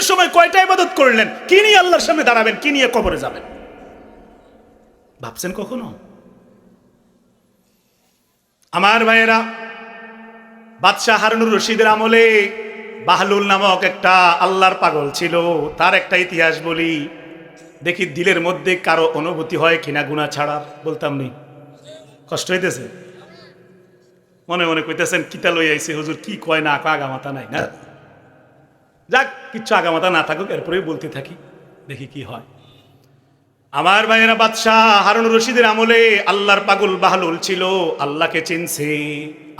মৃত্যুর সময় কয়টা ইবাদত করলেন? কি নিয়ে আল্লাহর সামনে দাঁড়াবেন? কি নিয়ে কবরে যাবেন? ভাবছেন কখনো? আমার ভাইয়েরা, বাদশাহ হারুনুর রশিদের আমলে বাহলুল নামক একটা আল্লাহর পাগল ছিল। তার একটা ইতিহাস বলি, দেখি দিলের মধ্যে কারও অনুভূতি হয় কিনা গুণা ছাড়ার বলতাম নি। কষ্ট হইতেছে? মনে মনে কইতেছেন, কিতা লই আইছে হুজুর, কি কয় না কয় আগামাতা নাই না? যাক, কিচ্ছু আগামাতা না থাকুক, এরপরেই বলতে থাকি, দেখি কি হয়। আমার ভাইয়েরা বাদশাহ হারুন রশিদের আমলে আল্লাহর পাগল বাহলুল ছিল, আল্লাহকে চিনছে,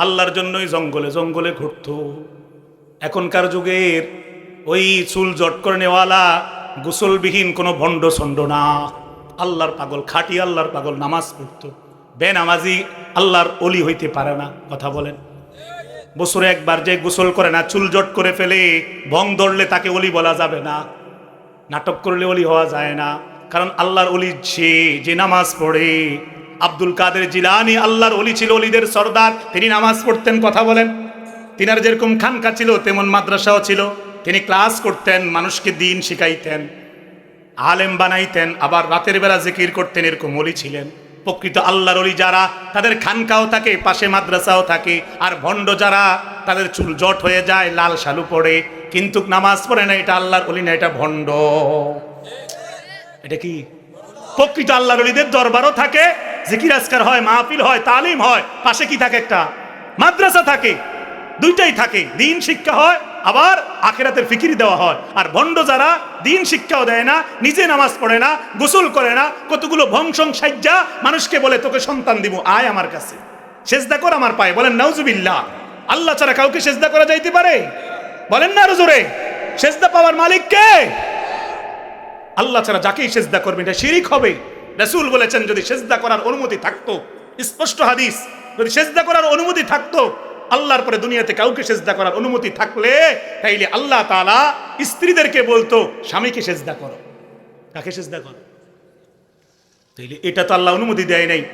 আল্লাহর জন্যই জঙ্গলে জঙ্গলে ঘুরত। এখনকার যুগের ওই চুল জট করে নেওয়ালা গোসলবিহীন কোনো ভণ্ড ছন্ড না। আল্লাহর পাগল খাটি, আল্লাহর পাগল নামাজ পড়তো। বেনামাজি আল্লাহর অলি হইতে পারে না, কথা বলেন। বছরে একবার যে গোসল করে না, চুল জট করে ফেলে ভং ধরলে তাকে অলি বলা যাবে না। নাটক করলে অলি হওয়া যায় না। কারণ আল্লাহর অলি সে, যে নামাজ পড়ে। আব্দুল কাদের জিলানি আল্লাহর অলি ছিল অলিদের সর্দার। তিনি নামাজ পড়তেন, কথা বলেন। তিনার যেরকম খানকা ছিল, তেমন মাদ্রাসাও ছিল। তিনি ক্লাস করতেন, মানুষকে দিন শিখাইতেন। আলেম বানাইতেন, আবার রাতের বেলা জিকির করতেন, এরকম অলি ছিলেন। প্রকৃত আল্লাহর অলি যারা, তাদের খানকাও থাকে, পাশে মাদ্রাসাও থাকে, আর ভণ্ড যারা, তাদের চুল জট হয়ে যায়, লাল শালু পড়ে, কিন্তু নামাজ পড়ে না, এটা আল্লাহর অলি না, এটা ভণ্ড। এটা কি? প্রকৃত আল্লাহর অলিদের দরবারও থাকে, জিকির হয়, মাহফিল হয়, তালিম হয়, পাশে কি থাকে একটা? মাদ্রাসা থাকে, দুইটাই থাকে, দিন শিক্ষা হয় আবার আখেরাতের ফিকিরি দেওয়া হয়। আর ভণ্ড যারা দিন শিক্ষাও দেয় না, নিজে নামাজ পড়ে না, গোসল করে না, কতগুলো ভংসং সাজ্জা মানুষকে বলে, তোকে সন্তান দিব, আয় আমার কাছে। সেজদা কর আমার পায়ে। বলেন, নাউজুবিল্লাহ। আল্লাহ ছাড়া কাউকে সেজদা করা যাইতে পারে? বলেন না আরও সেজদা পাওয়ার মালিক কে? আল্লাহ ছাড়া যাকেই সেজদা করবে এটা শিরিক হবে। রাসূল বলেছেন, যদি সেজদা করার অনুমতি থাকতো, স্পষ্ট হাদিস, যদি সেজদা করার অনুমতি থাকতো আল্লাহর পরে দুনিয়াতে কাউকে সেজদা করার অনুমতি থাকলে তাইলে আল্লাহ তাআলা স্ত্রীদেরকে বলতো, স্বামীকে সেজদা করো। কাকে সেজদা করো? তাইলে এটা তো আল্লাহ অনুমতি দেয় নাই।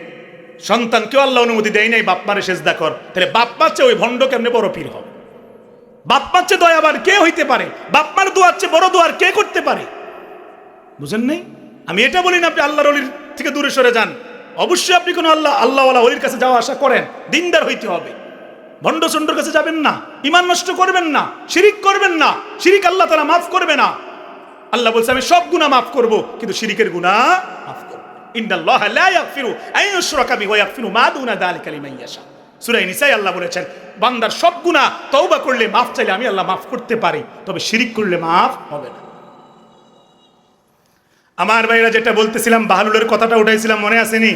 সন্তানকেও আল্লাহ অনুমতি দেয় নাই, বাপমারে সেজদা কর। তাহলে বাপমার চেয়ে ওই ভণ্ড কেমনে বড় পীর হবে? বাপমার চেয়ে দয়াবান কে হইতে পারে? বাপমার দোয়ার চেয়ে বড় দোয়ার কে করতে পারে? বুঝেন নাই? আমি এটা বলি না আপনি আল্লাহর অলির থেকে দূরে সরে যান। অবশ্যই আপনি কোনো আল্লাহ, আল্লাহওয়ালা অলির কাছে যাওয়া আশা করেন। দিনদার হইতে হবে। ভণ্ড চণ্ডর কাছে যাবেন না ইমান নষ্ট করবেন না, শিরিক করবেন না, শিরিক আল্লাহ তারা মাফ করবে না। আল্লাহ বলছে, আমি সব গুনাহ মাফ করব, কিন্তু শিরিকের গুনাহ মাফ করব ইন্নাল্লাহ লা ইয়াগফিরু আন ইউশরাকা বিহি ইয়াগফিরু মা দুনা যালিকা লিমান ইয়াশা। সূরা নিসাই আল্লাহ বলেছেন, বান্দার সব গুনাহ তওবা করলে মাফ চাইলে আমি আল্লাহ মাফ করতে পারি, তবে শিরিক করলে মাফ হবে না। আমার ভাইরা যেটা বলতেছিলাম বাহালুলের কথাটা উঠাইছিলাম, মনে আসেনি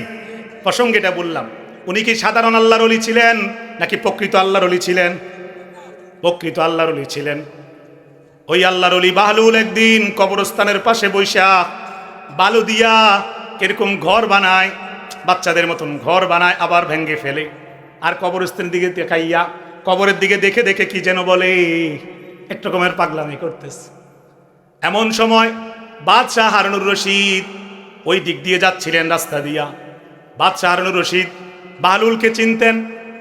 প্রসঙ্গে এটা বললাম। উনি কি সাধারণ আল্লাহর অলি ছিলেন নাকি প্রকৃত আল্লাহর অলি ছিলেন? প্রকৃত আল্লাহর অলি ছিলেন। ওই আল্লাহর অলি বাহলুল একদিন কবরস্থানের পাশে বৈশা বালু দিয়া কীরকম ঘর বানায়, বাচ্চাদের মতন ঘর বানায়, আবার ভেঙ্গে ফেলে। আর কবরস্থানের দিকে দেখাইয়া কবরের দিকে দেখে দেখে কি যেন বলে এক রকমের পাগলামি করতেছে। এমন সময় বাদশাহ হারুনুর রশিদ ওই দিক দিয়ে যাচ্ছিলেন রাস্তা দিয়া। বাদশাহ হারুনুর রশিদ বালুলকে চিনতেন,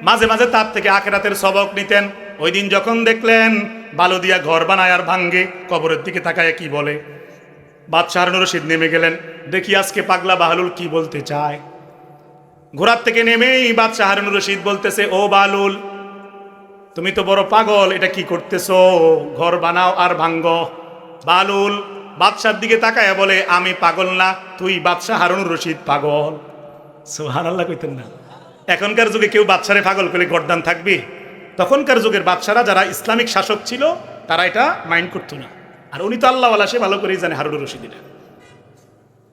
মাঝে মাঝে তার থেকে আখেরাতের সবক নিতেন। ওই দিন যখন দেখলেন, বালু দিয়া ঘর বানায় আর ভাঙ্গে, কবরের দিকে তাকায় কি বলে। বাদশাহ রশিদ নেমে গেলেন, দেখি আজকে পাগলা বাহলুল কি বলতে চায়। ঘোড়ার থেকে নেমেই বাদশাহ হারুনুর রশিদ বলতেছে, ও বালুল, তুমি তো বড় পাগল, এটা কি করতেছো? ঘর বানাও আর ভাঙ্গ। বালুল বাদশার দিকে তাকায় বলে, আমি পাগল না, তুই বাদশাহ হারুনুর রশিদ পাগল। সোহান আল্লাহ কইতেন না। এখনকার যুগে কেউ বাদশারে পাগল করে গরদান থাকবে? তখনকার যুগের বাদশারা যারা ইসলামিক শাসক ছিল, তারা এটা মাইন্ড করতো না। আর উনি তো আল্লাহওয়ালা, সে ভালো করেই জানে হারুনুর রশিদ এটা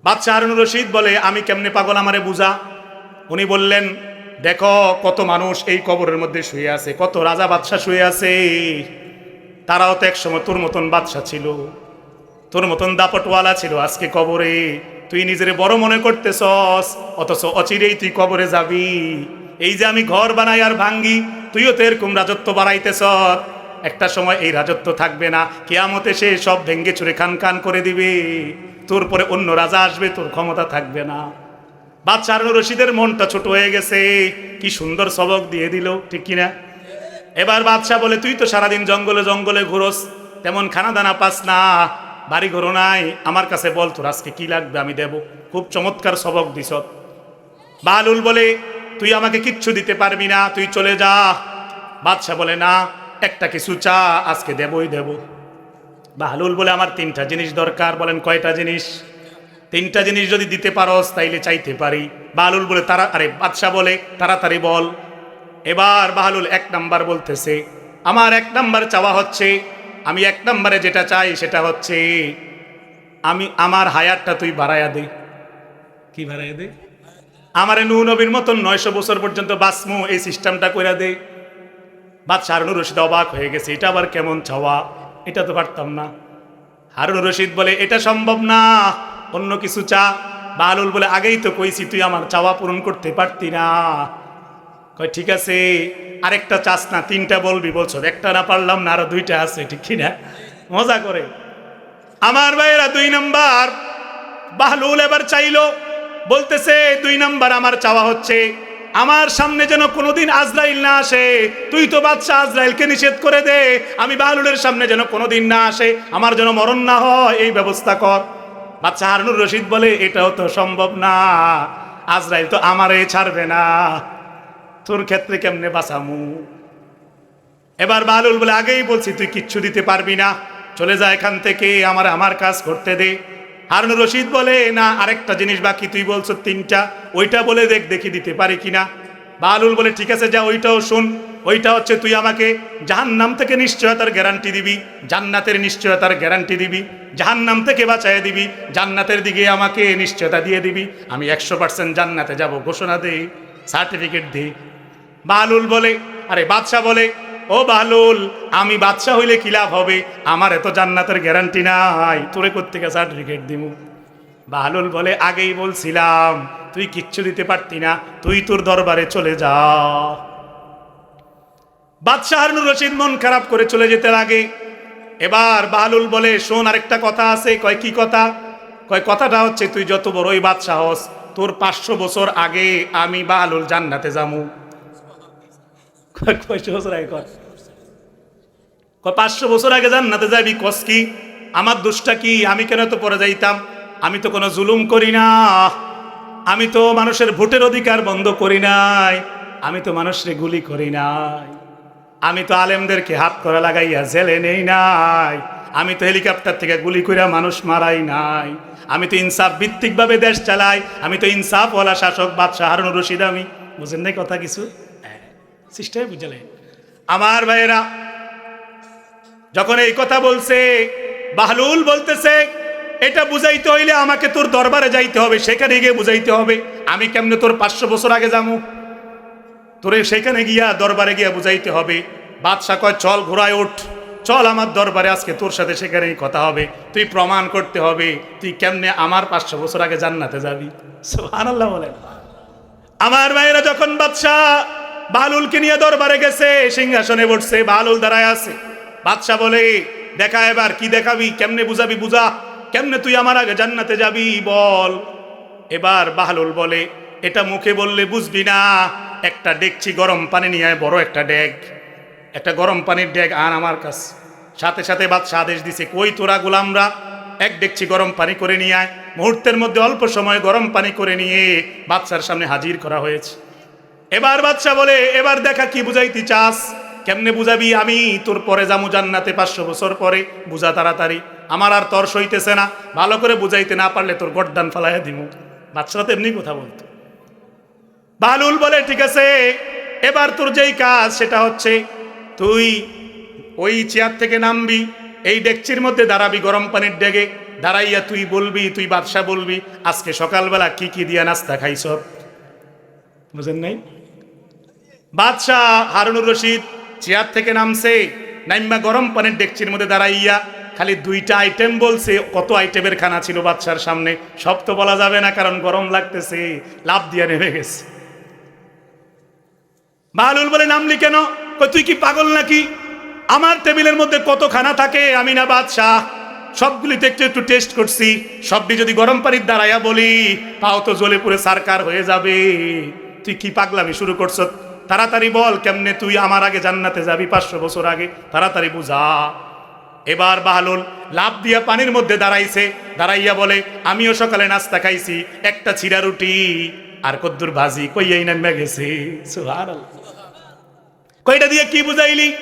বাদশাহ হারুনুর রশিদ বলে, আমি কেমনে পাগল আমারে বুঝা? উনি বললেন, দেখো, কত মানুষ এই কবরের মধ্যে শুয়ে আছে, কত রাজা বাদশাহ শুয়ে আছে। তারাও তো একসময় তোর মতন বাদশাহ ছিল। তোর মতন দাপটওয়ালা ছিল আজকে কবরে। তুই নিজের বড় মনে করতেছস, অথচ অচিরেই তুই কবরে যাবি। এই যে আমি ঘর বানাই আর ভাঙ্গি, তুইও তো এরকম রাজত্ব বাড়াইতেছ। একটা সময় এই রাজত্ব থাকবে না, কেয়ামতে সে সব ভেঙ্গে চুরে খান খান করে দিবে। তোর পরে অন্য রাজা আসবে, তোর ক্ষমতা থাকবে না। বাচ্চা হারুন রশিদের মনটা ছোট হয়ে গেছে। কি সুন্দর সবক দিয়ে দিল, ঠিক কিনা? এবার বাদশাহ বলে, তুই তো সারাদিন জঙ্গলে জঙ্গলে ঘুরোস, তেমন খানা দানা পাস না। বাড়ি ঘরও নাই, আমার কাছে বল তোর আজকে কি লাগবে আমি দেব। খুব চমৎকার সবক দিস বালুল বলে তুই আমাকে কিচ্ছু দিতে পারবি না, তুই চলে যা। বাদশাহ বলে, না, একটা কিছু চা আজকে দেবই দেব। বাহলুল বলে, আমার তিনটা জিনিস দরকার। বলেন, কয়টা জিনিস? তিনটা জিনিস যদি দিতে পারস, তাইলে চাইতে পারি। বাহলুল বলে, তারা আরে, বাদশাহ বলে, তাড়াতাড়ি বল। এবার বাহলুল এক নাম্বার বলতেছে, আমার এক নাম্বার চাওয়া হচ্ছে, আমি এক নাম্বারে যেটা চাই সেটা হচ্ছে, আমি আমার হায়ারটা তুই বাড়াইয়া দে। কি বাড়াইয়া দে? আমারে নু নবীর মতন নয়শো বছর পর্যন্ত বাসমু এই সিস্টেমটা কইরা দে। বাদশাহ হারুন রশিদ অবাক হয়ে গেছে, এটা আবার কেমন চাওয়া এটা তো পারতাম না। হারুন রশিদ বলে, এটা সম্ভব না, অন্য কিছু চা। বালুল বলে, আগেই তো কইছি তুই আমার চাওয়া পূরণ করতে পারতি না। কয়, ঠিক আছে, আরেকটা চাস না, তিনটা বলবি বলছো, একটা না পারলাম না, আরও দুইটা আছে, ঠিক কিনা মজা করে। আমার ভাইয়েরা দুই নাম্বার, বাহলুল এবার চাইলো বলতেছে, দুই নাম্বার আমার চাওয়া হচ্ছে। আমার সামনে যেন কোনোদিন আজরাইল না আসে। তুই তো বাচ্চা আজরাইলকে নিষেধ করে দে। আমি বাহলুলের সামনে যেন কোনোদিন না আসে। আমার যেন মরণ না হয়, এই ব্যবস্থা কর। বাচ্চা হারুনুর রশিদ বলে, এটাও তো সম্ভব না। আজরাইল তো আমারে ছাড়বে না। তোর ক্ষেত্রে কেমনে বাঁচামু? এবার বালুল বলে, আগেই বলছি, তুই কিচ্ছু দিতে পারবি না। চলে যা এখান থেকে, আমার আমার কাজ করতে দে। হারুন রশিদ বলে, না, আরেকটা জিনিস বাকি, তুই বলছো তিনটা। ওইটা বলে দেখ, দেখি দিতে পারি কিনা। বালুল বলে, ঠিক আছে, যা, ওইটাও শুন। ওইটা হচ্ছে, তুই আমাকে জাহান্নাম থেকে নিশ্চয়তার গ্যারান্টি দিবি। জান্নাতের নিশ্চয়তার গ্যারান্টি দিবি। জাহান্নাম থেকে বাঁচায় দিবি। জান্নাতের দিকে আমাকে নিশ্চয়তা দিয়ে দিবি। আমি একশো পার্সেন্ট জান্নাতে যাব, ঘোষণা দেই সার্টিফিকেট দিই বালুল বলে, আরে বাদশাহ বলে ও বালুল, আমি বাদশাহ হইলে কি লাভ হবে? আমার এত জান্নাতের গ্যারান্টি নাই। তোরে কোত্থেকে সার্টিফিকেট দিমু? বালুল বলে, আগেই বলছিলাম, তুই কিচ্ছু দিতে পারতি না, তুই তোর দরবারে চলে যা। বাদশাহ হারুনুর রশিদ মন খারাপ করে চলে যেতে লাগে। এবার বালুল বলে, শোন, আরেকটা কথা আছে। কয়, কি কথা? কয়, কথাটা হচ্ছে, তুই যত বড়ই বাদশাহ তোর পাঁচশো বছর আগে আমি বালুল জান্নাতে যামু। বছর আগে কর পাঁচশো বছর আগে জান্নাতে যাবি, কস কি? আমার দোষটা কি? আমি কেন তো পরে যাইতাম? আমি তো কোনো জুলুম করি না। আমি তো মানুষের ভোটের অধিকার বন্ধ করি নাই। আমি তো মানুষের গুলি করি নাই। আমি তো আলেমদেরকে হাত করা লাগাইয়া জেলে নেই নাই। আমি তো হেলিকপ্টার থেকে গুলি কইরা মানুষ মারাই নাই। আমি তো ইনসাফ ভিত্তিকভাবে দেশ চালাই। আমি তো ইনসাফওয়ালা শাসক বাদশাহ হারুন রশিদ আমি। বুঝেন নাই কথা কিছু? সিস্টেমে বুঝালে আমার ভাইয়েরা যখন এই কথা বলছে বাহলুল বলতেছে এটা বুঝাইতে হইলে আমাকে তোর দরবারে যাইতে হবে সেখানে গিয়ে বুঝাইতে হবে আমি কেমনে তোর পাঁচশো বছর আগে যাব? তোরে সেখানে গিয়া দরবারে গিয়া বুঝাইতে হবে বাদশাহ কয় চল ঘোড়ায় ওঠ চল আমার দরবারে আজকে তোর সাথে সেখানেই কথা হবে তুই প্রমাণ করতে হবে তুই কেমনে আমার পাঁচশো বছর আগে জান্নাতে যাবি? সুবহানাল্লাহ বলেন। আমার ভাইয়েরা যখন বাদশাহ বালুলকে নিয়ে দরবারে গেছে সিংহাসনে বসছে বালুল দাঁড়ায় আছে। বাদশাহ বলে দেখা এবার কি দেখাবি? কেমনে বুঝাবি বুঝা? কেমনে তুই আমার আগে জান্নাতে যাবি বল? এবার বাহলুল বলে এটা মুখে বললে বুঝবি না। একটা ডেকছি গরম পানি নিয়ে আয়, বড় একটা ডেক। একটা গরম পানির ডেক আন আমার কাছে। সাথে সাথে বাদশাহ আদেশ দিছে কই তোরা গোলামরা? এক ডেকছি গরম পানি করে নিয়ে আয়। মুহূর্তের মধ্যে অল্প সময় গরম পানি করে নিয়ে বাদশার সামনে হাজির করা হয়েছে। এবার বাদশা বলে, এবার দেখা কি বুঝাইতে চাস? কেমনে বুঝাবি আমি? তোর পরে যামু জান্নাতে পাঁচশো বছর পরে। বুঝা তাড়াতাড়ি। আমার আর তর সইতেছে না। ভালো করে বুঝাইতে না পারলে তোর গড্ডান ফালাইয়া দিমু। বাচ্চারা তো এমনি কথা বলতো। বালুল বলে, ঠিক আছে, এবার তোর যেই কাজ সেটা হচ্ছে তুই ওই চেয়ার থেকে নামবি। এই ডেকচির মধ্যে দাঁড়াবি গরম পানির ডেগে। দাঁড়াইয়া তুই বলবি, তুই বাদশা বলবি, আজকে সকালবেলা কি কি দিয়া নাস্তা খাইছ? বুঝেন নাই? বাদশাহ হারুনুর রশিদ চেয়ার থেকে নামছে, নাইম্মা গরম পানির ডেকচির মধ্যে দাঁড়াইয়া খালি দুইটা আইটেম বলছে, কত আইটেমের খানা ছিল বাদশার সামনে, সব তো বলা যাবে না, কারণ গরম লাগতেছে, লাভ দিয়া নেমে গেছে। বালুল বলে, নামলি কেন? তুই কি পাগল নাকি? আমার টেবিলের মধ্যে কত খানা থাকে, আমি না বাদশাহ। সবগুলিতে একটু একটু টেস্ট করছি, সবটি যদি গরম পানির দাঁড়াইয়া বলি পাও তো জ্বলে পুরে সারকার হয়ে যাবে। তুই কি পাগলামি শুরু করছ? তাড়াতাড়ি বল কেমনে তুই আমার আগে জান্নাতে যাবি পাঁচশো বছর আগে? তাড়াতাড়ি বুঝা। এবার বাহালুল লাভ দিয়া পানির মধ্যে দাঁড়াইছে। দাঁড়াইয়া বলে, আমিও সকালে নাস্তা খাইছি, একটা ছিড়া রুটি। আর কদ্দুর ভাজি কইয়াই নামে গেছে। কইটা দিয়ে কি বুঝাইলি?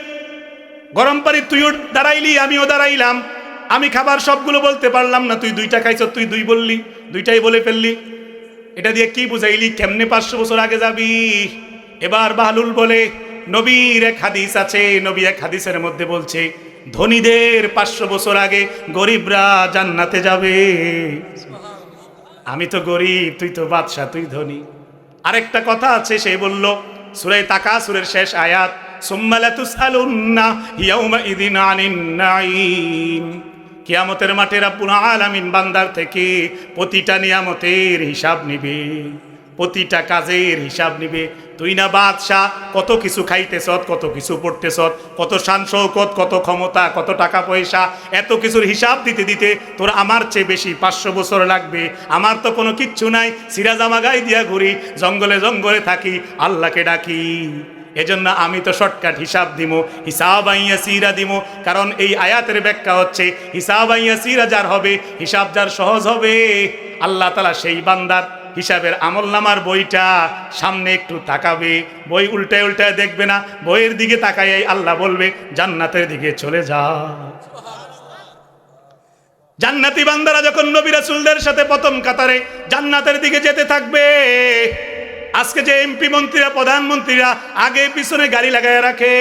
গরম পানি তুইও দাঁড়াইলি, আমিও দাঁড়াইলাম। আমি খাবার সবগুলো বলতে পারলাম না, তুই দুইটা খাইছ, তুই দুই বললি, দুইটাই বলে ফেললি। এটা দিয়ে কি বুঝাইলি? কেমনে পাঁচশো বছর আগে যাবি? এবার বাহলুল বলে, নবীর এক হাদিস আছে। নবী এক হাদিসের মধ্যে বলছে, ধনীদের পাঁচশো বছর আগে গরিবরা জান্নাতে যাবে। আমি তো গরিব, তুই তো বাদশাহ, তুই ধনী। আরেকটা কথা আছে, সে বলল সুরে তাকা সুরের শেষ আয়াত কিয়ামতের মাঠে রাব্বুল আলামিন বান্দার থেকে প্রতিটা নিয়ামতের হিসাব নিবে। প্রতিটা কাজের হিসাব নিবে। তুই না বাদশাহ, কত কিছু খাইতেছ, কত কিছু পড়তেছ, কত শান শৌকত কত ক্ষমতা, কত টাকা পয়সা, এত কিছুর হিসাব দিতে দিতে তোর আমার চেয়ে বেশি পাঁচশো বছর লাগবে। আমার তো কোনো কিচ্ছু নাই সিরাজামা গাই দিয়া ঘুরি, জঙ্গলে জঙ্গলে থাকি, আল্লাহকে ডাকি। এজন্য আমি তো শর্টকাট হিসাব দিব হিসাব আইয়া সিরা দিব কারণ এই আয়াতের ব্যাখ্যা হচ্ছে, হিসাব আইয়া সিরা যার হবে, হিসাব যার সহজ হবে, আল্লাহ তালা সেই বান্দার হিসাবের আমল নামার বইটা সামনে একটু তাকাবে। বই উল্টায় উল্টায় দেখবে না, বইয়ের দিকে তাকাই আল্লাহ বলবে, জান্নাতের দিকে চলে যা। জান্নাতি বান্দারা যখন নবী রাসূলদের সাথে প্রথম কাতারে জান্নাতের দিকে যেতে থাকবে, আজকে যে এমপি মন্ত্রীরা, প্রধানমন্ত্রীরা আগে পিছনে গাড়ি লাগায় রাখে,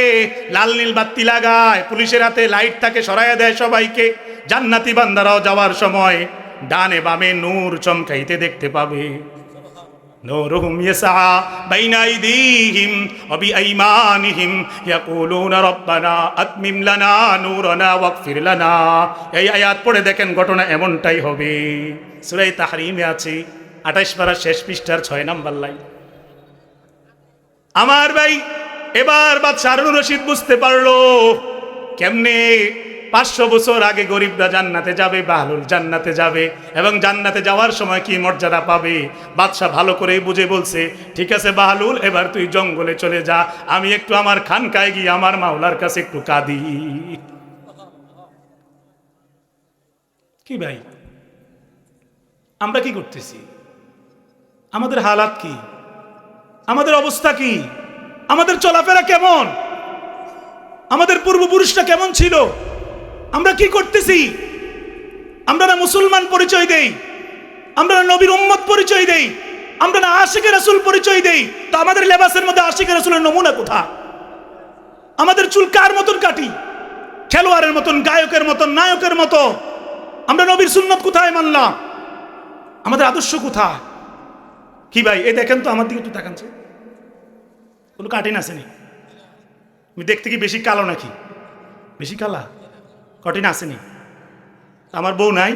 লাল নীল বাতি লাগায়, পুলিশের হাতে লাইট থাকে, সরাইয়া দেয় সবাইকে। জান্নাতি বান্দারাও যাওয়ার সময় ডানে বামে নূর চমকাইতে দেখতে পাবে نورهم يسعى بين أيديهم وبأيمانهم يقولون ربنا أتمم لنا نورنا واغفر لنا এই আয়াত পড়ে দেখেন ঘটনা এমনটাই হবে সূরা তাহরিমে আছে 28 পারা শেষ পৃষ্ঠার 6 নাম্বার লাইন আমার ভাই এবার বাদশা হারুন রশিদ বুঝতে পারলো কেমনে পাঁচশো বছর আগে গরিবরা জান্নাতে যাবে, বাহলুল জান্নাতে যাবে এবং জান্নাতে যাওয়ার সময় কি মর্যাদা পাবে? বাদশাহ ভালো করেই বুঝে বলছে, ঠিক আছে বাহলুল, এবার তুই জঙ্গলে চলে যা, আমি একটু আমার খানকায় গিয়ে আমার মাওলার কাছে একটু কাঁদি। কি ভাই? আমরা কি করতেছি? আমাদের হালাত কি? আমাদের অবস্থা কি? আমাদের চলাফেরা কেমন? আমাদের পূর্বপুরুষরা কেমন ছিল? আমরা কি করতেছি? আমরা না মুসলমান পরিচয় দেই। আমরা না নবীর উম্মত পরিচয় দেই। আমরা না আশিকে রাসুল পরিচয় দেই। তো আমাদের লেবাসের মধ্যে আশিকে রাসুলের নমুনা কোথা আমাদের চুল কার মতন কাটি? খেলোয়াড়ের মতন, গায়কের মতন, নায়কের মতো। আমরা নবীর সুন্নত কোথায় মানলাম? আমাদের আদর্শ কোথা কি ভাই, এই দেখেন তো আমার দিকে একটু তাকানছে কোনো কাঠিন আসেনি আমি দেখতে কি বেশি কালো নাকি? বেশি কালা? কঠিন আসেনি। আমার বউ নাই,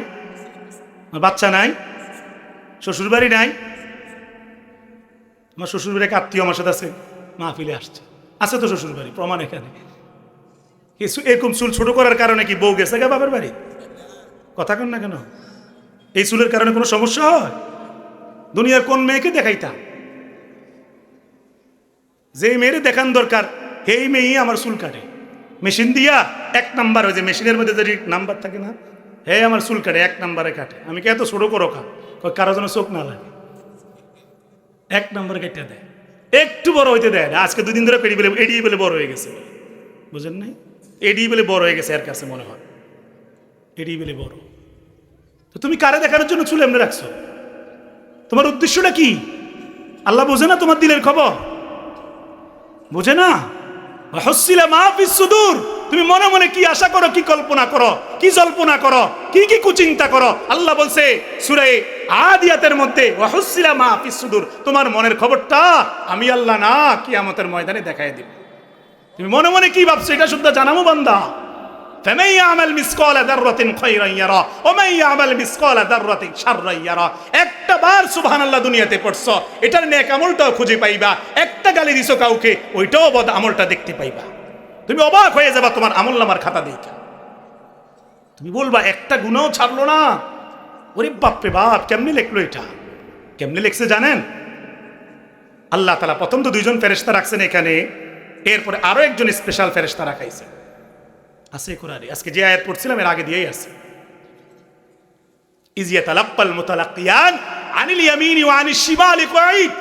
আমার বাচ্চা নাই, শ্বশুরবাড়ি নাই। আমার শ্বশুরবাড়ি এক আত্মীয় আমার সাথে আছে, মাহফিলে আসছে। আছে তো শ্বশুরবাড়ি, প্রমাণ এখানে। কিছু এরকম চুল ছোট করার কারণে কি বউ গেছে গা বাবার বাড়ি? কথা কন না কেন? এই চুলের কারণে কোনো সমস্যা হয়? দুনিয়ার কোন মেয়েকে দেখাইতাম? যে মেয়েরে দেখান দরকার, সেই মেয়েই আমার চুল কাটে। মেশিন দিয়া এক নাম্বার ওই যে মেশিনের মধ্যে যদি নাম্বার থাকে না, হে আমার চুল কাটে, এক নাম্বারে কাটে। আমি কে এত ছোটো করো খা কারও যেন চোখ না লাগে। এক নম্বরে কেটে দেয়। একটু বড় হইতে দেয় না। আজকে দুদিন ধরে পেরিয়ে বলে এড়িয়ে বলে বড় হয়ে গেছে। বুঝেন নাই? এড়িয়ে বলে বড় হয়ে গেছে এর কাছে মনে হয়। এড়িয়ে বলে বড়। তো তুমি কারে দেখানোর জন্য চুল এমনি রাখছো? তোমার উদ্দেশ্যটা কি? আল্লাহ বোঝে না তোমার দিলের খবর? বোঝে না? হসিলা মাহফিস সুদূর। তুমি মনে মনে কি আশা করো, কি কল্পনা করো, কি জল্পনা করো, কি কি কুচিন্তা করো? আল্লাহ বলছে, সুরে আদিয়াতের মধ্যে, ওয়াহসিলা মাহফিস সুদূর। তোমার মনের খবরটা আমি আল্লাহ না, কিয়ামতের ময়দানে দেখাই দিব। তুমি মনে মনে কি ভাবছ, এটা শুদ্ধ জানামো বান্দা? فمن يعمل مثقال ذرة خيرا يرى ومن يعمل مثقال ذرة شرا يرى একটা বার সুবহানাল্লাহ দুনিয়াতে পড়ছো এটার নেক আমলটাও খুঁজে পাইবা একটা গালি দিছো কাউকে ওইটাও বদ আমলটা দেখতে পাইবা তুমি অবাক হয়ে যাবা তোমার আমল নামার খাতা দেখা তুমি বলবা একটা গুণাও ছাড়লো না ওরে বাপরে বাপ কেমনি লেখলো এটা কেমনি লেখছে জানেন আল্লাহ তালা প্রথম তো দুইজন ফেরেস্তা রাখছেন এখানে এরপরে আরো একজন স্পেশাল ফেরেস্তা রাখাইছে আছে কোরআনে। আজকে যে আয়াত পড়ছিলাম, এর আগে দিয়েই আছে। ইজিয়া তালাপ্পাল মুতালাক্কিয়ান আনিল ইয়ামিনি ওয়া আনিশ শিমালি কুঈদ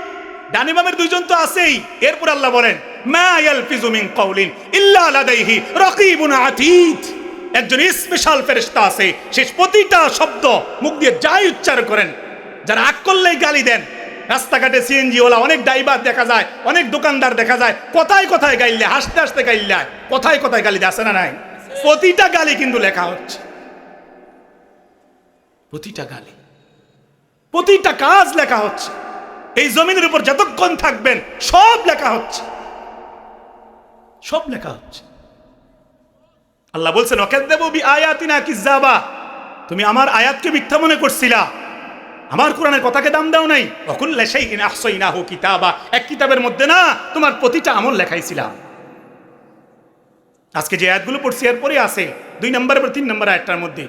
ডানে বামের দুইজন তো আছেই। এরপর আল্লাহ বলেন, মা ইয়ালফিজু মিন কাউলিন ইল্লা লাদাইহি রাকিবুন আতীদ। একজন স্পেশাল ফেরেশতা আছে, সে প্রতিটা শব্দ মুখ দিয়ে যাই উচ্চারণ করেন। যারা আগ করলেই গালি দেন। রাস্তাঘাটে সিএনজি ওলা অনেক ড্রাইভার দেখা যায়, অনেক দোকানদার দেখা যায়, কোথায় কোথায় গাইলে, হাসতে হাসতে গাইলে, কোথায় কোথায় গালি দেয়, আছে না নাই? প্রতিটা গালি কিন্তু লেখা হচ্ছে। প্রতিটা গালি। প্রতিটা কাজ লেখা হচ্ছে। এই জমিনের উপর যতক্ষণ থাকবেন সব লেখা হচ্ছে। সব লেখা হচ্ছে। আল্লাহ বলছেন অকেদেবু বি আয়াতিনা কিজাবা তুমি আমার আয়াতকে মিথ্যা মনে করছিলা। আমার কোরআনের কথাকে দাম দাও নাই। অকুল্লা সেই আহসইনা হো কিতাবা। এক কিতাবের মধ্যে না তোমার প্রতিটা আমল লেখাইছিলাম। আজকে যে আয়াতগুলো পড়ছি, এরপরে আছে দুই নম্বর এবং তিন নম্বর আয়াতটার মধ্যে।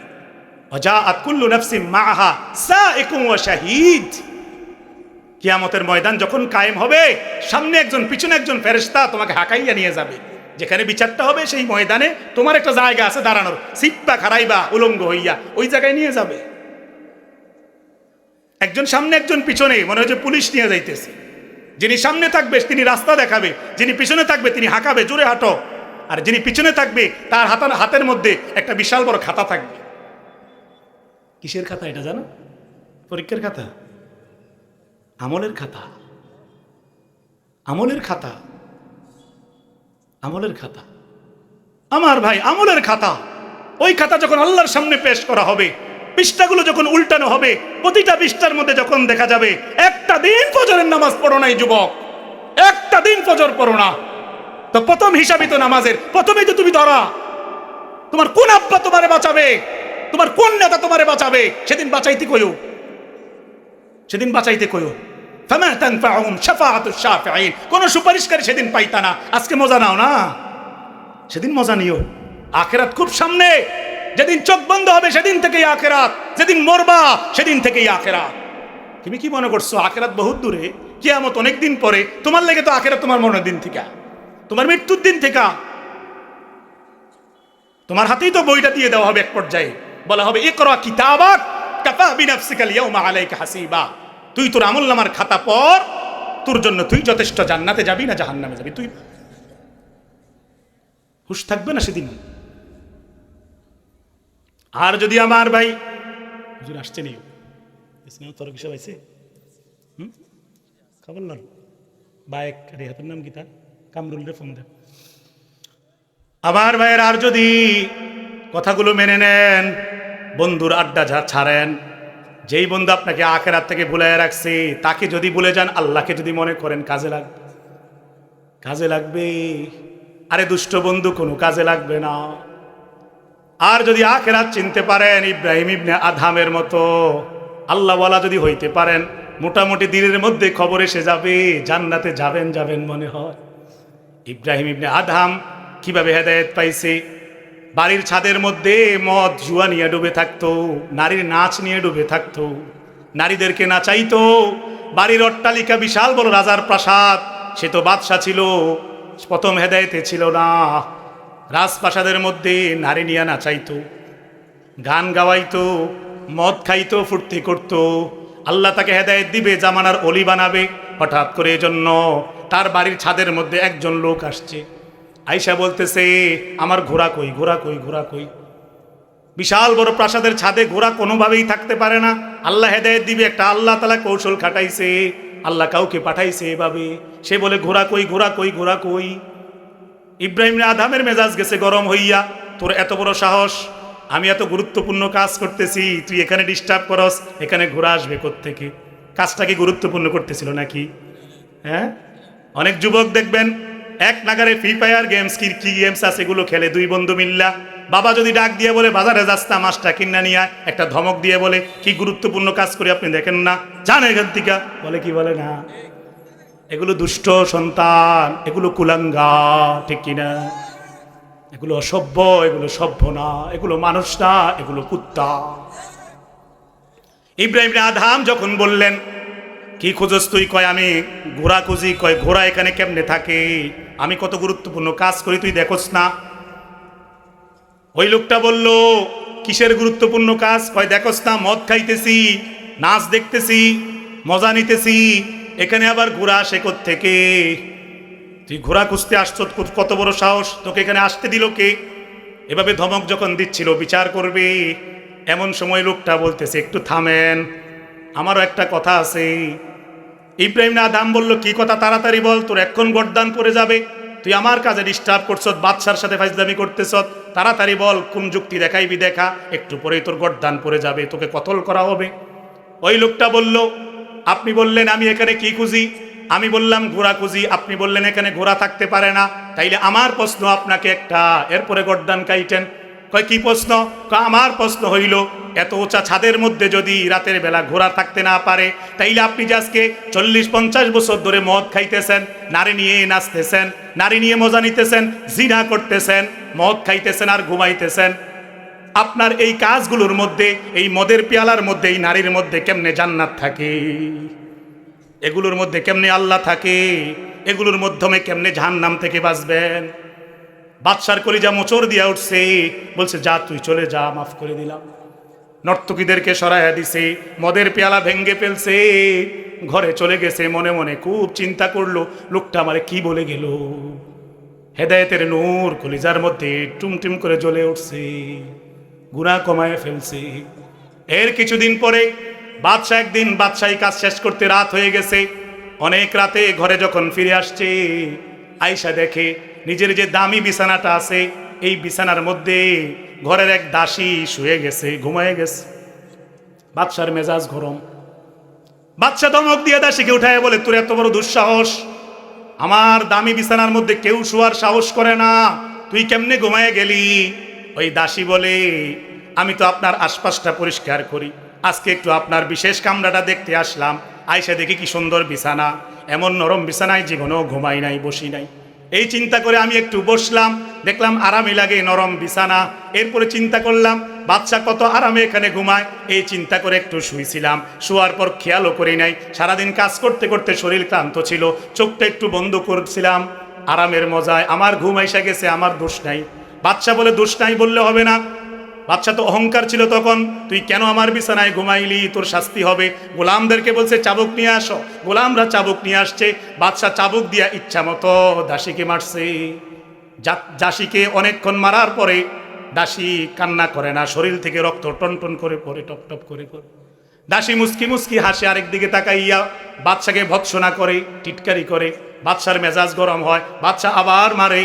অজা আতকুল্লু নফসিম মাহা সা একুম শাহিদ। কিয়ামতের ময়দান যখন কায়েম হবে, সামনে একজন, পিছনে একজন ফেরেশতা তোমাকে হাঁকাইয়া নিয়ে যাবে। যেখানে বিচারটা হবে, সেই ময়দানে তোমার একটা জায়গা আছে দাঁড়ানোর। সিপ্পা খারাইবা উলঙ্গ হইয়া, ওই জায়গায় নিয়ে যাবে। একজন সামনে, একজন পিছনে, মনে হচ্ছে পুলিশ নিয়ে যাইতেছে। যিনি সামনে থাকবে, তিনি রাস্তা দেখাবে, যিনি পিছনে থাকবে, তিনি হাঁকাবে, জোরে হাঁটো। আর যিনি পিছনে থাকবে, তার হাতার হাতের মধ্যে একটা বিশাল বড় খাতা থাকবে। কিসের খাতা এটা জানো? পরীক্ষার খাতা? আমলের খাতা। আমলের খাতা। আমলের খাতা। আমার ভাই, আমলের খাতা। ওই খাতা যখন আল্লাহর সামনে পেশ করা হবে, পৃষ্ঠাগুলো যখন উল্টানো হবে, প্রতিটা পৃষ্ঠার মধ্যে যখন দেখা যাবে, একটা দিন ফজরের নামাজ পড়ো নাই, যুবক। একটা দিন ফজর পড়ো না। তো প্রথম হিসাবই তো নামাজের, প্রথমেই তো তুমি ধরা। তোমার কোন আব্বা তোমারে বাঁচাবে? তোমার কোন নেতা তোমারে বাঁচাবে? সেদিন বাঁচাইতে কইও। সেদিন বাঁচাইতে শাফিঈন। কোন সুপারিশকারী সেদিন পাইতা না। আজকে মজা নাও না? সেদিন মজা নিও। আখেরাত খুব সামনে। যেদিন চোখ বন্ধ হবে সেদিন থেকেই আখেরাত। যেদিন মরবা সেদিন থেকেই আখেরাত। তুমি কি মনে করছ, আখেরাত বহুত দূরে? কিয়ামত অনেক দিন পরে। তোমার লেগে তো আখেরাত তোমার মনের দিন থেকে। তোমার মৃত্যুর দিন থেকে তোমার হাতেই তো বইটা দিয়ে দেওয়া হবে এক পর্যায়ে। বলা হবে, ইকরা কিতাবাক কাফা বিনাফসিকাল ইয়াউমা আলাইকা হাসিবা। তুই তোর আমল নামার খাতা পর তোর জন্য তুই যথেষ্ট জান্নাতে যাবি না জাহান্নামে যাবি। তুই হুশ থাকবে না সেদিন। আর যদি আমার ভাই হুজুর আসছে নি স্নেহ আছে হুম? খবর লন। বাইক আরে হাতের নাম কি তার? কামরুল রে ফোন দে। আমার ভাইয়ের আর যদি কথাগুলো মেনে নেন, বন্ধুর আড্ডা যা ছাড়েন, যেই বন্ধু আপনাকে আখেরাত থেকে ভুলে রাখছে, তাকে যদি ভুলে যান, আল্লাহকে যদি মনে করেন, কাজে লাগবে কাজে লাগবে। আরে দুষ্ট বন্ধু, কোনো কাজে লাগবে না। আর যদি আখেরাত চিনতে পারেন, ইব্রাহিম ইবনে আধামের মতো আল্লাহ বলা যদি হইতে পারেন, মোটামুটি দিনের মধ্যে খবর এসে যাবে, জান্নাতে যাবেন যাবেন মনে হয়। ইব্রাহিম ইবনে আধাম কীভাবে হেদায়েত পাইছে? বাড়ির ছাদের মধ্যে মদ, জুয়া নিয়ে ডুবে থাকতো, নারীর নাচ নিয়ে ডুবে থাকতো। নারীদেরকে নাচাইতো বাড়ির অট্টালিকা বিশাল বড় রাজার প্রাসাদ, সে তো বাদশাহ ছিল, প্রথম হেদায়েতে ছিল না। রাজপ্রাসাদের মধ্যে নারী নিয়ে নাচাইতো গান গাওয়াইতো, মদ খাইতো, ফুর্তি করতো। আল্লাহ তাকে হেদায়েত দিবে, জামানার অলি বানাবে। হঠাৎ করে এজন্য তার বাড়ির ছাদের মধ্যে একজন লোক আসছে। আয়সা বলতেছে, আমার ঘোড়া কই ঘোড়া কই ঘোড়া কই? বিশাল বড় প্রাসাদের ছাদে ঘোড়া কোনোভাবেই থাকতে পারে না। আল্লাহ হেদায়েত দিবে, একটা আল্লাহ তালা কৌশল খাটাইছে। আল্লাহ কাউকে পাঠাইছে এভাবে। সে বলে, ঘোড়া কই ঘোড়া কই ঘোড়া কই? ইব্রাহিম আধামের মেজাজ গেছে গরম হইয়া, তোর এত বড় সাহস, আমি এত গুরুত্বপূর্ণ কাজ করতেছি, তুই এখানে ডিস্টার্ব করস, এখানে ঘোরা আসবে থেকে কাজটাকে গুরুত্বপূর্ণ করতেছিল নাকি? হ্যাঁ? অনেক যুবক দেখবেন, এক নাগারে ফ্রি ফায়ার গেমস কি কি গেমস আছে এগুলো খেলে দুই বন্ধু মিল্লা। বাবা যদি ডাক দিয়ে বলে, বাজারে যাস্তা মাছটা কিনা নিয়ে একটা ধমক দিয়ে বলে, কি গুরুত্বপূর্ণ কাজ করে আপনি দেখেন না। জান এখান বলে কি, বলে না। এগুলো দুষ্ট সন্তান, এগুলো কুলাঙ্গা, ঠিক কিনা? এগুলো অসভ্য, এগুলো সভ্য না। এগুলো মানুষ না, এগুলো কুত্তা। ইব্রাহিম আধাম যখন বললেন কি খুঁজস তুই? কয়, আমি ঘোড়া খুঁজি। কয়, ঘোড়া এখানে কেমনে থাকে? আমি কত গুরুত্বপূর্ণ কাজ করি তুই দেখোস না। ওই লোকটা বলল, কিসের গুরুত্বপূর্ণ কাজ? কয়, দেখোস না, মদ খাইতেছি, নাচ দেখতেছি, মজা নিতেছি। এখানে আবার ঘোরা আসে থেকে তুই ঘোরা খুঁজতে আসছ কত বড় সাহস? তোকে এখানে আসতে দিল কে? এভাবে ধমক যখন দিচ্ছিল, বিচার করবে। এমন সময় লোকটা বলতেছে, একটু থামেন, আমারও একটা কথা আছে। ইব্রাহিম না দাম বলল, কি কথা তাড়াতাড়ি বল, তোর এখন গড্ডান পড়ে যাবে। তুই আমার কাজে ডিস্টার্ব করছ বাদশার সাথে ফাইজদামি করতেছ তাড়াতাড়ি বল, কোন যুক্তি দেখাইবি, দেখা। একটু পরেই তোর গড্ডান পড়ে যাবে, তোকে কতল করা হবে। ওই লোকটা বলল, আপনি বললেন আমি এখানে কি খুঁজি? আমি বললাম ঘোড়া খুঁজি, আপনি বললেন এখানে ঘোড়া থাকতে পারে না। তাইলে আমার প্রশ্ন আপনাকে একটা, এরপরে গড্ডান কাইটেন। কয়, কি প্রশ্ন? আমার প্রশ্ন হইল, এত উঁচা ছাদের মধ্যে যদি রাতের বেলা ঘোরা থাকতে না পারে, তাইলে আপনি যে আজকে চল্লিশ পঞ্চাশ বছর ধরে মদ খাইতেছেন, নারী নিয়ে নাচতেছেন, নারী নিয়ে মজা নিতেছেন, জিনা করতেছেন, মদ খাইতেছেন আর ঘুমাইতেছেন, আপনার এই কাজগুলোর মধ্যে, এই মদের পেয়ালার মধ্যে, এই নারীর মধ্যে কেমনে জান্নাত থাকে? এগুলোর মধ্যে কেমনে আল্লাহ থাকে? এগুলোর মাধ্যমে কেমনে জাহান্নাম থেকে বাঁচবেন? বাদশার কলিজা মোচর দিয়া উঠছে। বলছে, যা, তুই চলে যা, মাফ করে দিলাম। নর্তকীদেরকে সরাইয়া দিছে, মদের পেয়ালা ভেঙ্গে ফেলছে। ঘরে চলে গেছে, মনে মনে খুব চিন্তা করল, লোকটা আমারে কি বলে গেল? হেদায়েতের নূর কলিজার মধ্যে টুমটুম করে জ্বলে উঠছে, গুণা কমায় ফেলছে। এর কিছুদিন পরে বাদশাহ একদিন বাদশাহী কাজ শেষ করতে রাত হয়ে গেছে। অনেক রাতে ঘরে যখন ফিরে আসছে আয়সা দেখে নিজের যে দামি বিছানাটা আছে, এই বিছানার মধ্যে ঘরের এক দাসী শুয়ে গেছে, ঘুমায় গেছে। বাদশার মেজাজ গরম। বাদশা ধমক দিয়ে দাসীকে উঠায় বলে, তোর এত বড় দুঃসাহস। আমার দামি বিছানার মধ্যে কেউ শোয়ার সাহস করে না। তুই কেমনে ঘুমায় গেলি? ওই দাসী বলে, আমি তো আপনার আশপাশটা পরিষ্কার করি। আজকে একটু আপনার বিশেষ কামরাটা দেখতে আসলাম। আইসা দেখি কি সুন্দর বিছানা। এমন নরম বিছানায় জীবনেও ঘুমাই নাই, বসি নাই। এই চিন্তা করে আমি একটু বসলাম, দেখলাম আরামে লাগে, নরম বিছানা। এরপরে চিন্তা করলাম, বাচ্চা কত আরামে এখানে ঘুমায়। এই চিন্তা করে একটু শুয়েছিলাম শোয়ার পর খেয়ালও করি নাই। সারাদিন কাজ করতে করতে শরীর ক্লান্ত ছিল। চোখটা একটু বন্ধ করছিলাম। আরামের মজায় আমার ঘুম এসে গেছে, আমার দোষ নাই। বাচ্চা বলে দোষ নাই বললে হবে না। বাচ্চা তো অহংকার ছিল তখন। তুই কেন আমার বিছানায় ঘুমাইলি? তোর শাস্তি হবে। গোলামদেরকে বলছে, চাবুক নিয়ে আসো। গোলামরা চাবুক নিয়ে আসছে। বাচ্চা চাবুক দিয়া ইচ্ছা মতো দাসীকে মারছে। দাসীকে অনেকক্ষণ মারার পরে দাসী কান্না করে না। শরীর থেকে রক্ত টনটন করে পড়ে, টপ টপ করে পড়ে। দাসী মুস্কি মুস্কি হাসে আরেক দিকে তাকাইয়া বাচ্চাকে ভৎসনা করে, টিটকারি করে। বাচ্চার মেজাজ গরম হয়। বাচ্চা আবার মারে।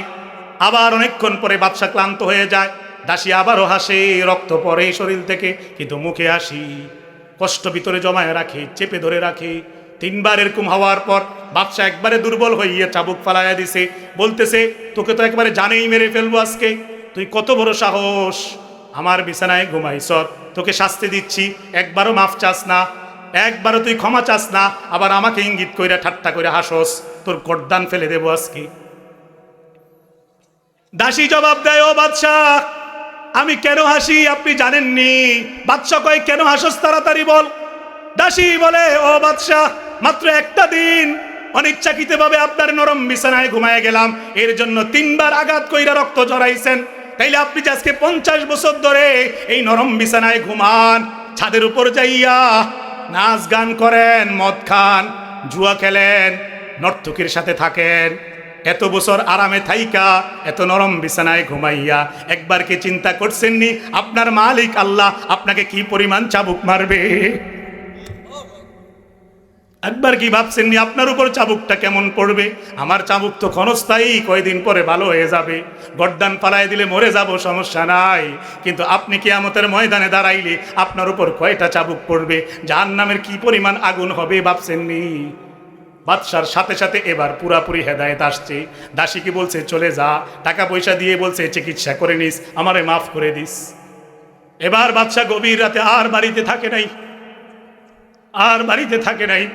আবার অনেকক্ষণ পরে বাচ্চা ক্লান্ত হয়ে যায়। দাসী আবারও হাসে, রক্ত পড়ে শরীর থেকে। কিন্তু মুখে হাসি, কষ্ট ভিতরে জমায় রাখে, চেপে ধরে রাখে। তিনবার এরকম হওয়ার পর বাচ্চা একবারে দুর্বল হইয়া চাবুক ফালাইয়া দিছে। বলতেছে, তোকে তো একবারে জানেই মেরে ফেলব আজকে। তুই কত বড় সাহস। আমার বিছানায় ঘুমাই ঘুমাইছ তোকে শাস্তি দিচ্ছি। একবারও মাফ চাস না। একবারও তুই ক্ষমা চাস না। আবার আমাকে ইঙ্গিত কইরা ঠাট্টা করে হাসস। তোর গর্দান ফেলে দেবো আজকে। দাসী জবাব দেয়, ও বাদশাহ আমি কেন হাসি আপনি জানেননি? বাদশাহ কয়, কেন হাসস তাড়াতাড়ি বল? দাসী বলে, ও বাদশাহ মাত্র একটা দিন। অনিচ্ছাকৃতভাবে আপনার নরম বিছানায় ঘুমায় গেলাম। এর জন্য তিনবার আঘাত কইরা রক্ত জড়াইছেন তাইলে আপনি আজকে পঞ্চাশ বছর ধরে এই নরম বিছানায় ঘুমান, ছাদের উপর যাইয়া নাচ গান করেন, মদ খান, জুয়া খেলেন, নর্তকীর সাথে থাকেন এত বছর আরামে থাইকা, এত নরম বিছানায় ঘুমাইয়া একবার কি চিন্তা করছেননি? আপনার মালিক আল্লাহ আপনাকে কি পরিমাণ চাবুক মারবে? একবার কি ভাবছেননি আপনার উপর চাবুকটা কেমন পড়বে? আমার চাবুক তো ক্ষণস্থায়ী, কয়দিন পরে ভালো হয়ে যাবে। গড্ডান পালায় দিলে মরে যাব, সমস্যা নাই। কিন্তু আপনি কি আমতের ময়দানে দাঁড়াইলে আপনার উপর কয়টা চাবুক পড়বে? যার নামের কি পরিমাণ আগুন হবে ভাবছেননি? বাদশার সাথে সাথে এবার পুরাপুরি হেদায়েত আসছে। দাসীকে বলছে, চলে যা। টাকা পয়সা দিয়ে বলছে, চিকিৎসা করে নিস। আমারে মাফ করে দিস। এবার বাদশা গভীর রাতে আর বাড়িতে থাকে নাই। আর বাড়িতে থাকে নাই।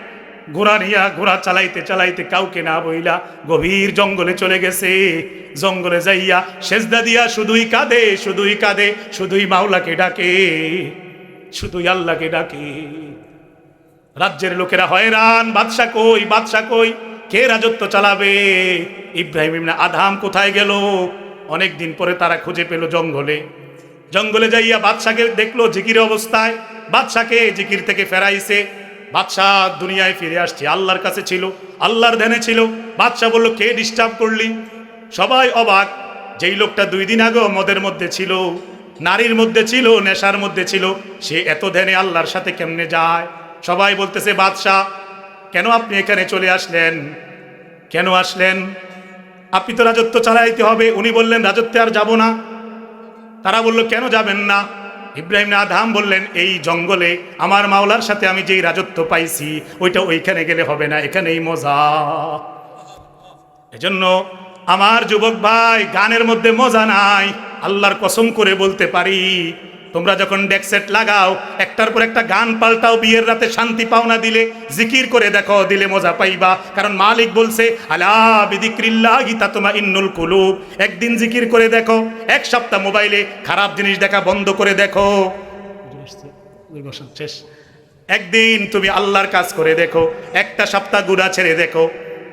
ঘোড়া নিয়া ঘোড়া চালাইতে চালাইতে কাউকে না বইলা গভীর জঙ্গলে চলে গেছে। জঙ্গলে যাইয়া সেজদা দিয়া শুধুই কাঁদে শুধুই কাঁদে, শুধুই মাওলাকে ডাকে, শুধুই আল্লাহকে ডাকে। রাজ্যের লোকেরা হয়রান বাদশা কই বাদশা কই? কে রাজত্ব চালাবে? ইব্রাহিম ইবনে আধাম কোথায় গেল? অনেক দিন পরে তারা খুঁজে পেল জঙ্গলে। জঙ্গলে যাইয়া বাদশাকে দেখল জিকির অবস্থায়। বাদশাকে জিকির থেকে ফেরাইছে। বাদশাহ দুনিয়ায় ফিরে আসছে, আল্লাহর কাছে ছিল, আল্লাহর ধ্যানে ছিল। বাদশাহ বলল, কে ডিস্টার্ব করলি? সবাই অবাক। যেই লোকটা দুই দিন আগেও মদের মধ্যে ছিল, নারীর মধ্যে ছিল, নেশার মধ্যে ছিল, সে এত ধ্যানে আল্লাহর সাথে কেমনে যায়? সবাই বলতেছে, বাদশাহ, কেন আপনি এখানে চলে আসলেন? কেন আসলেন? আপনি তো রাজত্ব চালাইতে হবে। উনি বললেন, রাজত্বে আর যাব না। তারা বলল, কেন যাবেন না? ইব্রাহিম আধাম বললেন, এই জঙ্গলে আমার মাওলার সাথে আমি যেই রাজত্ব পাইছি, ওইটা ওইখানে গেলে হবে না, এখানেই মজা। এজন্য আমার যুবক ভাই, গানের মধ্যে মজা নাই, আল্লাহর কসম করে বলতে পারি তোমরা যখন ডেকসেট লাগাও, একটার পর একটা গান পাল্টাও, বিয়ের রাতে শান্তি পাওনা দিলে, জিকির করে দেখো, দিলে মজা পাইবা। কারণ মালিক বলছে, আলা বিদিক্রিল্লাহি তাতমা ইন্নুল কুলুব। একদিন জিকির করে দেখো, এক সপ্তাহ মোবাইলে খারাপ জিনিস দেখা বন্ধ করে দেখো। শেষ একদিন তুমি আল্লাহর কাজ করে দেখো, একটা সপ্তাহ গুড়া ছেড়ে দেখো।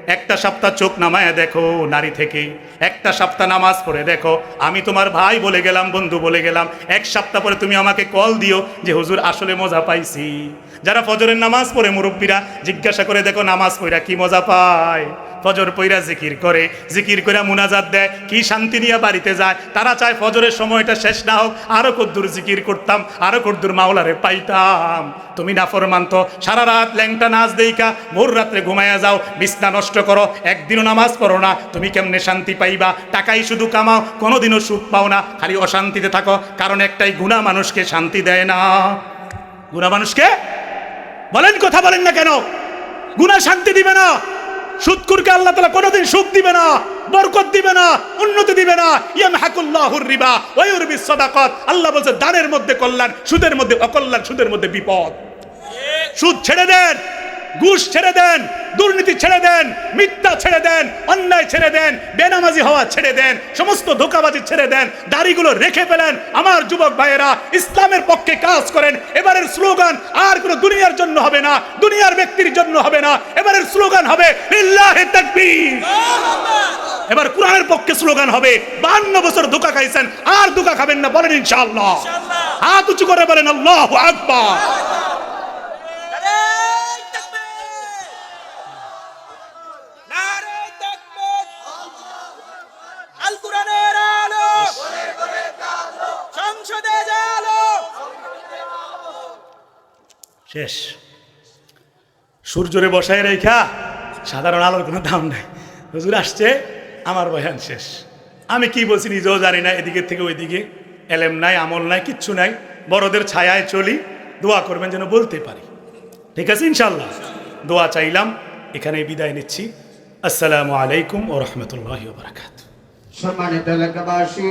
একটা সপ্তাহ চোখ নামায় দেখো নারী থেকে। একটা সপ্তাহ নামাজ পড়ে দেখো। আমি তোমার ভাই বলে গেলাম, বন্ধু বলে গেলাম। এক সপ্তাহ পরে তুমি আমাকে কল দিও যে, হুজুর, আসলে মজা পাইছি। যারা ফজরের নামাজ পড়ে মুরব্বীরা জিজ্ঞাসা করে, দেখো, নামাজ পড়া কি মজা পায়? ফজর পইরা জিকির করে জিকির করে মুনাজাত দেয়, কি শান্তি নিয়ে বাড়িতে যায়। তারা চায় ফজরের সময়টা শেষ না হোক, আরও কদ্দুর জিকির করতাম, আরও কদ্দুর মাওলারে পাইতাম। তুমি না ফরমান্ত সারা রাত ল্যাংটা নাচ দেইকা ভোর রাত্রে ঘুমাইয়া যাও, বিছনা নষ্ট করো, একদিনও নামাজ পড়ো না। তুমি কেমনে শান্তি পাইবা? টাকাই শুধু কামাও, কোনোদিনও সুখ পাও না। খালি অশান্তিতে থাকো, কারণ একটাই গুণা মানুষকে শান্তি দেয় না। গুণা মানুষকে? বলেন কথা বলেন না কেন? গুণা শান্তি দিবে না। সুদকুরকে আল্লাহ তালা কোনোদিন সুখ দিবে না, বরকত দিবে না, উন্নতি দিবে না। ইয়াম হাকুল্লাহুর রিবা ওয়ুরবি সাদাকাত। আল্লাহ বলছে, দানের মধ্যে কল্যাণ, সুদের মধ্যে অকল্যাণ, সুদের মধ্যে বিপদ। সুদ ছেড়ে দেন। ঘুষ ছেড়ে দেন দুর্নীতি ছেড়ে দেন মিথ্যা ছেড়ে দেন অন্যায় ছেড়ে দেন বেনামাজি হওয়া ছেড়ে দেন সমস্ত ধোকাবাজি ছেড়ে দেন দাড়িগুলো রেখে ফেলেন। আমার যুবক ভাইয়েরা ইসলামের পক্ষে কাজ করেন এবারের স্লোগান আর কোনো দুনিয়ার জন্য হবে না দুনিয়ার ব্যক্তির জন্য হবে না এবারের স্লোগান হবে লিল্লাহি তাকবীর। এবার কোরআনের পক্ষে স্লোগান হবে বান্ন বছর ধোকা খাইছেন আর ধোকা খাবেন না বলেন ইনশাআল্লাহ। হাত উঁচু করে বলেন আল্লাহু আকবার। শেষ। সূর্যরে বসায় রেখা, সাধারণ আলোর কোনো দাম নাই। হুজুর আসছে, আমার বয়ান শেষ। আমি কি বলছি নিজেও জানি না, এদিকে থেকে ওইদিকে। এলেম নাই, আমল নাই, কিচ্ছু নাই। বড়দের ছায়ায় চলি, দোয়া করবেন যেন বলতে পারি। ঠিক আছে ইনশাল্লাহ দোয়া চাইলাম এখানে বিদায় নিচ্ছি। আসসালামু আলাইকুম ও রহমতুল্লাহ বারাকাত সম্মানিত এলাকাবাসী